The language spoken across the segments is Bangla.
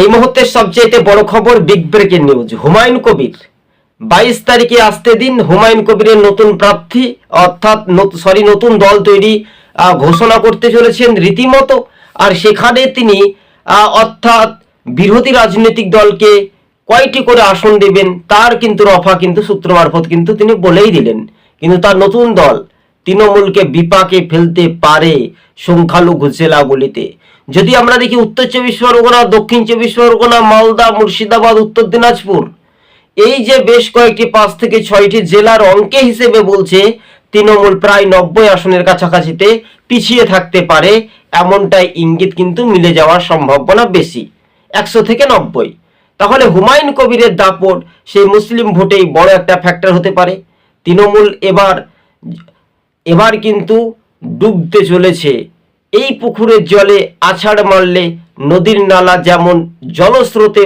এই মুহূর্তে সবচেয়ে বড় খবর big breaking news, Humayun Kabir. বাইশ তারিখে আসতে দিন হুমায়ুন কবিরের নতুন প্রার্থী, অর্থাৎ সরি নতুন দল তৈরি ঘোষণা করতে চলেছেন রীতিমতো। আর সেখানে তিনি অর্থাৎ বিরোধী রাজনৈতিক দলকে কয়টি করে আসন দেবেন, তার কিন্তু রফা কিন্তু সূত্র মারফত কিন্তু তিনি বলেই দিলেন। কিন্তু তার নতুন দল তৃণমূলকে বিপাকে ফেলতে পারে সংখ্যালঘু জেলাগুলিতে। যদি আমরা দেখি উত্তর চব্বিশ পরগনা, দক্ষিণ চব্বিশ পরগনা, মালদা, মুর্শিদাবাদ, উত্তর দিনাজপুর, এই যে বেশ কয়েকটি পাঁচ থেকে ছয়টি জেলার অঙ্কে হিসেবে বলছে, তৃণমূল প্রায় নব্বই আসনের কাছাকাছিতে পিছিয়ে থাকতে পারে, এমনটাই ইঙ্গিত কিন্তু মিলে যাওয়ার সম্ভাবনা বেশি, একশো থেকে নব্বই। তাহলে হুমায়ুন কবিরের দাপট সেই মুসলিম ভোটেই বড় একটা ফ্যাক্টর হতে পারে। তৃণমূল এবার এবার কিন্তু ডুবতে চলেছে। এই পুকুরের জলে আছাড় মারলে নদীর নালা যেমন জলস্রোতে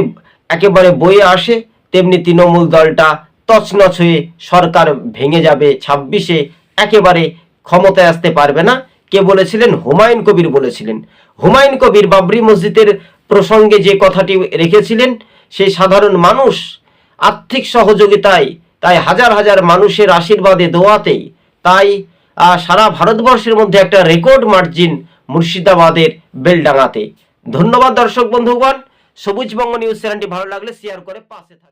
একেবারে বয়ে আসে, তেমনি তৃণমূল দলটা তছনছ হয়ে সরকার ভেঙে যাবে ছাব্বিশে। একেবারে ক্ষমতায় আসতে পারবে না। কে বলেছিলেন? হুমায়ুন কবির বলেছিলেন। হুমায়ুন কবির বাবরি মসজিদের প্রসঙ্গে যে কথাটি রেখেছিলেন সেই সাধারণ মানুষ, আর্থিক সহযোগিতায় তাই হাজার হাজার মানুষের আশীর্বাদে দোয়াতেই তাই সারা ভারতবর্ষের মধ্যে একটা রেকর্ড মার্জিন মুর্শিদাবাদের বেলডাঙাতে ধন্যবাদ দর্শক বন্ধুগণ সবুজবঙ্গ নিউজ চ্যানেলটি ভালো লাগলে শেয়ার করে পাশে থাকুন।